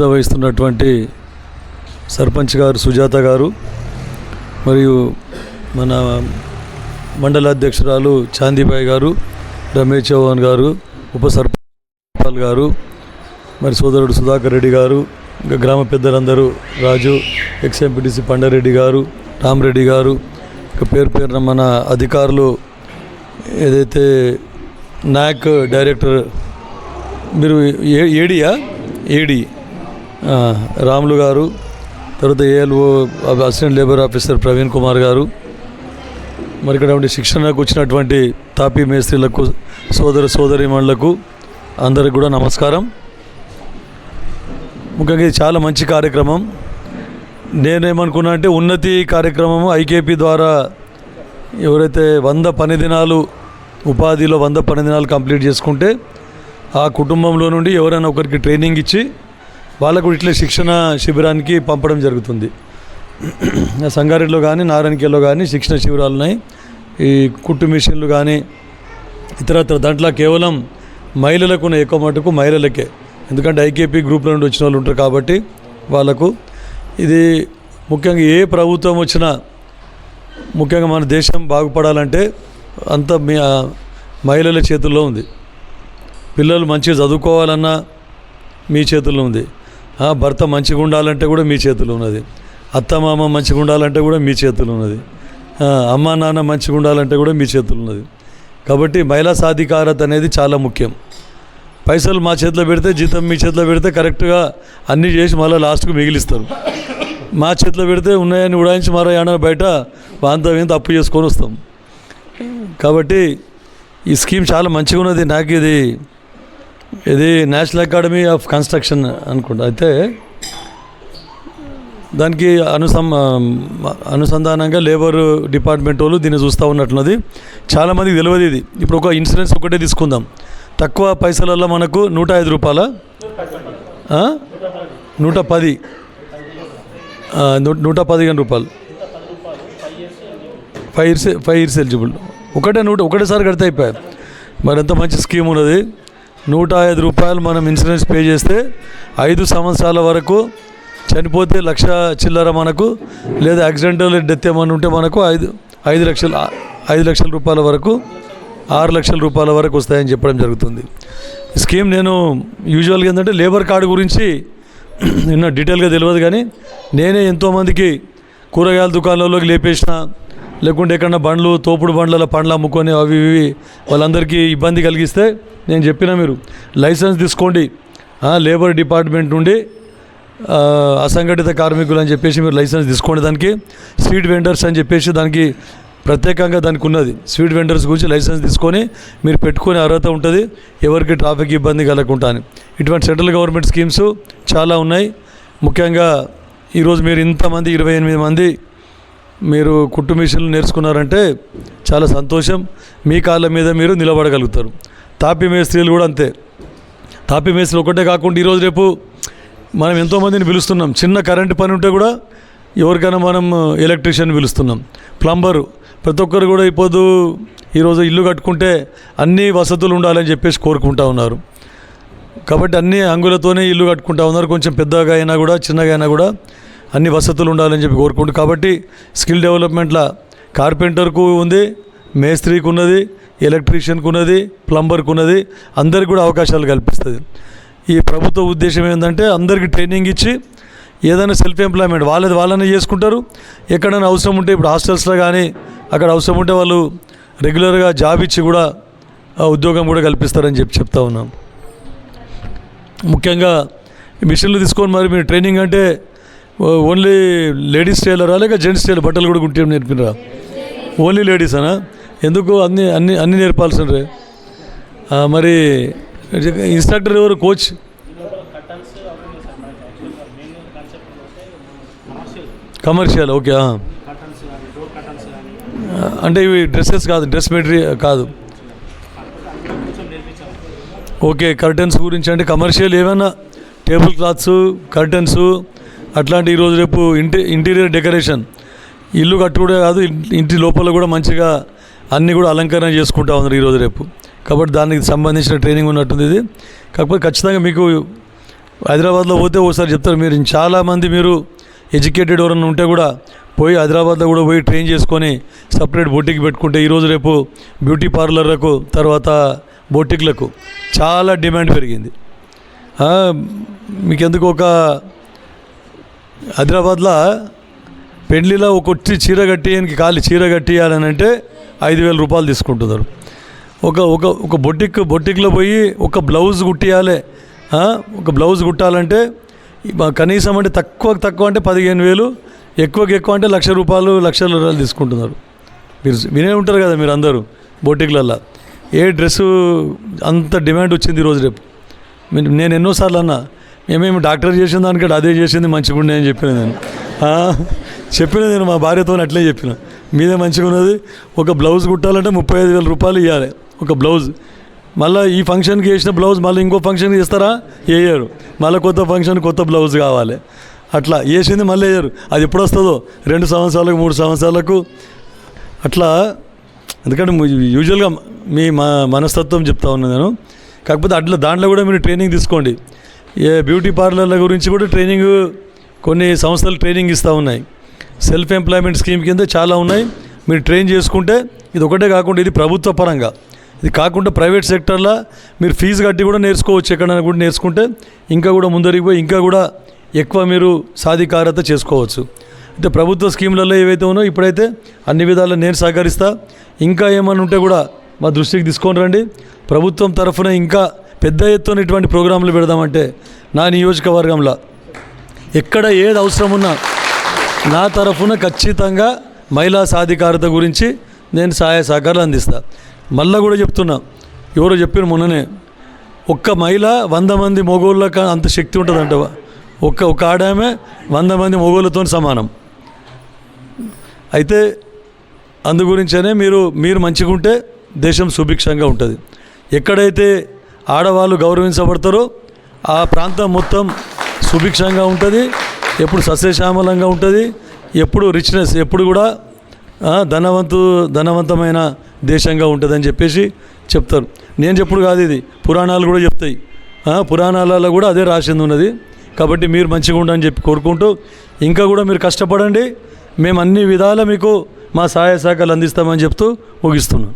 అధ్యక్షత వహిస్తున్నటువంటి సర్పంచ్ గారు సుజాత గారు మరియు మన మండల అధ్యక్షురాలు చాందీబాయి గారు రమేష్ చౌహాన్ గారు ఉప సర్పంచ్ గారు మరి సోదరుడు సుధాకర్ రెడ్డి గారు ఇంకా గ్రామ పెద్దలందరూ రాజు ఎక్స్ఎంపీటీసీ పండారెడ్డి గారు రామరెడ్డి గారు ఇంకా పేరు పేరున మన అధికారులు ఏదైతే నాయక్ డైరెక్టర్ మీరు ఏ ఏడియా? ఏడి. రాములు గారు తర్వాత ALO assistant labour officer Praveen Kumar garu మరి ఇక్కడ శిక్షణకు వచ్చినటువంటి తాపీ మేస్త్రీలకు సోదర సోదరిమణులకు అందరికి కూడా నమస్కారం. ముఖ్యంగా ఇది చాలా మంచి కార్యక్రమం. నేనేమనుకున్నా అంటే ఉన్నతి కార్యక్రమం ఐకేపీ ద్వారా ఎవరైతే వంద పని దినాలు ఉపాధిలో వంద పని దినాలు కంప్లీట్ చేసుకుంటే ఆ కుటుంబంలో నుండి ఎవరైనా ఒకరికి ట్రైనింగ్ ఇచ్చి వాళ్ళకు ఇట్లే శిక్షణ శిబిరానికి పంపడం జరుగుతుంది. సంగారెడ్డిలో కానీ నారాయణకేలో కానీ శిక్షణ శిబిరాలు ఉన్నాయి. ఈ కుట్టు మిషన్లు కానీ ఇతరత్ర దాంట్లో కేవలం మహిళలకు ఉన్న ఎక్కువ మటుకు మహిళలకే. ఎందుకంటే ఐకేపీ గ్రూప్లో నుండి వచ్చిన వాళ్ళు ఉంటారు కాబట్టి వాళ్ళకు. ఇది ముఖ్యంగా ఏ ప్రభుత్వం వచ్చినా ముఖ్యంగా మన దేశం బాగుపడాలంటే అంత మీ మహిళల చేతుల్లో ఉంది. పిల్లలు మంచిగా చదువుకోవాలన్నా మీ చేతుల్లో ఉంది. భర్త మంచిగా ఉండాలంటే కూడా మీ చేతులు ఉన్నది. అత్త మామ మంచిగా ఉండాలంటే కూడా మీ చేతులు ఉన్నది. అమ్మా అమ్మ నాన్న మంచిగా ఉండాలంటే కూడా మీ చేతులు ఉన్నది. కాబట్టి మహిళా సాధికారత అనేది చాలా ముఖ్యం. పైసలు మా చేతిలో పెడితే జీతం మీ చేతిలో పెడితే కరెక్ట్గా అన్నీ చేసి మళ్ళీ లాస్ట్కు మిగిలిస్తారు. మా చేతిలో పెడితే ఉన్నాయని ఉడాయించి మరో ఏడన బయట వాంతో ఏంత అప్పు చేసుకొని వస్తాం. కాబట్టి ఈ స్కీమ్ చాలా మంచిగా ఉన్నది. నాకు ఇది ఇది నేషనల్ అకాడమీ ఆఫ్ కన్స్ట్రక్షన్ అనుకుంటా. అయితే దానికి అనుసం అనుసంధానంగా లేబర్ డిపార్ట్మెంట్ వాళ్ళు దీన్ని చూస్తూ ఉన్నట్లున్నది చాలామందికి తెలియదు ఇది. ఇప్పుడు ఒక ఇన్సూరెన్స్ ఒకటే తీసుకుందాం. తక్కువ పైసలలో మనకు నూట ఐదు రూపాయల? నూట పది. నూట పదిహేను రూపాయలు. Five years five years eligible. ఒకటే నూట ఒకటేసారి కడితే అయిపోయాయి. మరి ఎంత మంచి స్కీమ్ ఉన్నది. నూట ఐదు రూపాయలు మనం ఇన్సూరెన్స్ పే చేస్తే ఐదు సంవత్సరాల వరకు చనిపోతే లక్ష చిల్లర మనకు లేదా యాక్సిడెంటల్ డెత్ ఏమైనా ఉంటే మనకు ఐదు ఐదు లక్షల ఐదు లక్షల రూపాయల వరకు ఆరు లక్షల రూపాయల వరకు వస్తాయని చెప్పడం జరుగుతుంది. స్కీమ్ నేను యూజువల్గా ఏంటంటే లేబర్ కార్డు గురించి నిన్న డీటెయిల్గా తెలియదు కానీ నేనే ఎంతోమందికి కూరగాయల దుకాణాల్లోకి లేపేసిన లేకుంటే ఎక్కడన్నా బండ్లు తోపుడు బండ్లలో పండ్లు అమ్ముకొని అవి ఇవి వాళ్ళందరికీ ఇబ్బంది కలిగిస్తే నేను చెప్పిన మీరు లైసెన్స్ తీసుకోండి. లేబర్ డిపార్ట్మెంట్ నుండి అసంఘటిత కార్మికులు అని చెప్పేసి మీరు లైసెన్స్ తీసుకోండి దానికి. స్వీట్ వెండర్స్ అని చెప్పేసి దానికి ప్రత్యేకంగా దానికి ఉన్నది. స్వీట్ వెండర్స్ గురించి లైసెన్స్ తీసుకొని మీరు పెట్టుకునే అర్హత ఉంటుంది. ఎవరికి ట్రాఫిక్ ఇబ్బంది కలగకుండా అని. ఇటువంటి సెంట్రల్ గవర్నమెంట్ స్కీమ్స్ చాలా ఉన్నాయి. ముఖ్యంగా ఈరోజు మీరు ఇంతమంది ఇరవై ఎనిమిది మంది మీరు కుట్టు మిషన్లు నేర్చుకున్నారంటే చాలా సంతోషం. మీ కాళ్ళ మీద మీరు నిలబడగలుగుతారు. తాపి మేస్త్రీలు కూడా అంతే. తాపి మేస్త్రీలు ఒకటే కాకుండా ఈరోజు రేపు మనం ఎంతోమందిని పిలుస్తున్నాం. చిన్న కరెంటు పని ఉంటే కూడా ఎవరికైనా మనం ఎలక్ట్రీషియన్ పిలుస్తున్నాం. ప్లంబరు. ప్రతి ఒక్కరు కూడా ఇప్పుడు ఈరోజు ఇల్లు కట్టుకుంటే అన్ని వసతులు ఉండాలని చెప్పేసి కోరుకుంటా ఉన్నారు. కాబట్టి అన్ని అంగులతోనే ఇల్లు కట్టుకుంటా ఉన్నారు. కొంచెం పెద్దగా అయినా కూడా చిన్నగా అయినా కూడా అన్ని వసతులు ఉండాలని చెప్పి కోరుకుంటు కాబట్టి స్కిల్ డెవలప్మెంట్లో కార్పెంటర్కు ఉంది మేస్త్రీకి ఉన్నది ఎలక్ట్రీషియన్కు ఉన్నది ప్లంబర్కు ఉన్నది అందరికి కూడా అవకాశాలు కల్పిస్తుంది. ఈ ప్రభుత్వ ఉద్దేశం ఏంటంటే అందరికీ ట్రైనింగ్ ఇచ్చి ఏదైనా సెల్ఫ్ ఎంప్లాయ్మెంట్ వాళ్ళది వాళ్ళనే చేసుకుంటారు. ఎక్కడైనా అవసరం ఉంటే ఇప్పుడు హాస్టల్స్లో కానీ అక్కడ అవసరం ఉంటే వాళ్ళు రెగ్యులర్గా జాబ్ ఇచ్చి కూడా ఉద్యోగం కూడా కల్పిస్తారని చెప్పి చెప్తా ఉన్నాం. ముఖ్యంగా మిషన్లు తీసుకొని మరి మీరు ట్రైనింగ్ అంటే ఓన్లీ లేడీస్ టైలరా లేక జెంట్స్ టైలర్ బట్టలు కూడా కుట్టే నేర్పినరా? ఓన్లీ లేడీస్ అనా ఎందుకు అన్ని అన్ని అన్ని నేర్పాల్సిండ్రే? ఆ, మరి ఇన్స్ట్రక్టర్ ఎవరు? కోచ్? కమర్షియల్ ఓకే అంటే ఇవి డ్రెస్సెస్ కాదు డ్రెస్ మెటీరియల్ కాదు. ఓకే కర్టన్స్ గురించి అంటే కమర్షియల్ ఏమైనా టేబుల్ క్లాత్స్ కర్టన్స్ అట్లాంటి ఈరోజు రేపు ఇంటి ఇంటీరియర్ డెకరేషన్. ఇల్లు కట్టుకోవడే కాదు ఇంటి లోపల కూడా మంచిగా అన్నీ కూడా అలంకరణ చేసుకుంటా ఉన్నారు ఈరోజు రేపు. కాబట్టి దానికి సంబంధించిన ట్రైనింగ్ ఉన్నట్టుంది ఇది. కాకపోతే ఖచ్చితంగా మీకు హైదరాబాద్లో పోతే ఒకసారి చెప్తారు మీరు. చాలామంది మీరు ఎడ్యుకేటెడ్ ఎవరైనా ఉంటే కూడా పోయి హైదరాబాద్లో కూడా పోయి ట్రైన్ చేసుకొని సపరేట్ బొటిక్ పెట్టుకుంటే ఈరోజు రేపు బ్యూటీ పార్లర్లకు తర్వాత బొటిక్లకు చాలా డిమాండ్ పెరిగింది. మీకు మీకెందుకు ఒక హైదరాబాద్లో పెళ్ళిలో ఒక వచ్చి చీర కట్టియడానికి కాలి చీర కట్టియాలని అంటే ఐదు వేల రూపాయలు తీసుకుంటున్నారు. ఒక ఒక ఒక బొటిక్ బొటిక్లో పోయి ఒక బ్లౌజ్ కుట్టియాలి ఒక బ్లౌజ్ కుట్టాలంటే కనీసం అంటే తక్కువ తక్కువ అంటే పదిహేను వేలు ఎక్కువకి ఎక్కువ అంటే లక్ష రూపాయలు లక్షల రూపాయలు తీసుకుంటున్నారు. మీరు వినే ఉంటారు కదా మీరు అందరూ బొటిక్లల్లో. ఏ డ్రెస్సు అంత డిమాండ్ వచ్చింది ఈరోజు రేపు? నేను ఎన్నోసార్లు అన్నా ఏమేమి డాక్టర్ చేసిన దానికంటే అదే చేసింది మంచిగా ఉండే అని చెప్పిన నేను. చెప్పిన నేను మా భార్యతో అట్లే చెప్పిన. మీదే మంచిగా ఉన్నది ఒక బ్లౌజ్ కుట్టాలంటే ముప్పై ఐదు వేల రూపాయలు ఇవ్వాలి ఒక బ్లౌజ్. మళ్ళీ ఈ ఫంక్షన్కి వేసిన బ్లౌజ్ మళ్ళీ ఇంకో ఫంక్షన్కి ఇస్తారా వేయరు మళ్ళీ కొత్త ఫంక్షన్ కొత్త బ్లౌజ్ కావాలి. అట్లా వేసింది మళ్ళీ వేయరు అది ఎప్పుడు వస్తుందో? రెండు సంవత్సరాలకు మూడు సంవత్సరాలకు. అట్లా ఎందుకంటే యూజువల్గా మీ మా మనస్తత్వం చెప్తా ఉన్నాను నేను. కాకపోతే అట్లా దాంట్లో కూడా మీరు ట్రైనింగ్ తీసుకోండి. ఏ బ్యూటీ పార్లర్ల గురించి కూడా ట్రైనింగ్ కొన్ని సంస్థలు ట్రైనింగ్ ఇస్తూ ఉన్నాయి. సెల్ఫ్ ఎంప్లాయ్మెంట్ స్కీమ్ కింద చాలా ఉన్నాయి. మీరు ట్రైన్ చేసుకుంటే ఇది ఒకటే కాకుండా ఇది ప్రభుత్వ పరంగా. ఇది కాకుండా ప్రైవేట్ సెక్టర్లో మీరు ఫీజు కట్టి కూడా నేర్చుకోవచ్చు ఎక్కడైనా కూడా నేర్చుకుంటే. ఇంకా కూడా ముందరికి పోయి ఇంకా కూడా ఎక్కువ మీరు సాధికారత చేసుకోవచ్చు. అయితే ప్రభుత్వ స్కీములలో ఏవైతే ఉన్నాయో ఇప్పుడైతే అన్ని విధాలు నేను సహకరిస్తా. ఇంకా ఏమైనా ఉంటే కూడా మా దృష్టికి తీసుకొని రండి. ప్రభుత్వం తరఫున ఇంకా పెద్ద ఎత్తున ఇటువంటి ప్రోగ్రాంలు పెడదామంటే నా నియోజకవర్గంలో ఎక్కడ ఏది అవసరం ఉన్నా నా తరఫున ఖచ్చితంగా మహిళా సాధికారత గురించి నేను సహాయ సహకారాలు అందిస్తా. మళ్ళా కూడా చెప్తున్నా ఎవరో చెప్పిన మొన్ననే ఒక్క మహిళ వంద మంది మగోళ్ళకి అంత శక్తి ఉంటుందంట. ఒక్క ఒక ఆడామె వంద మంది మొగోళ్ళతో సమానం. అయితే అందు గురించనే మీరు మీరు మంచిగా ఉంటే దేశం సుభిక్షంగా ఉంటుంది. ఎక్కడైతే ఆడవాళ్ళు గౌరవించబడతారో. ఆ ప్రాంతం మొత్తం సుభిక్షంగా ఉంటుంది. ఎప్పుడు సస్యశ్యామలంగా ఉంటుంది. ఎప్పుడు రిచ్నెస్ ఎప్పుడు కూడా ధనవంతు ధనవంతమైన దేశంగా ఉంటుందని చెప్పేసి చెప్తారు. నేను చెప్పుడు కాదు ఇది. పురాణాలు కూడా చెప్తాయి. పురాణాలలో కూడా అదే రాసింది ఉన్నది. కాబట్టి మీరు మంచిగా ఉండని చెప్పి కోరుకుంటూ ఇంకా కూడా మీరు కష్టపడండి. మేము అన్ని విధాల మీకు మా సహాయ శాఖలు అందిస్తామని చెప్తూ ముగిస్తున్నాం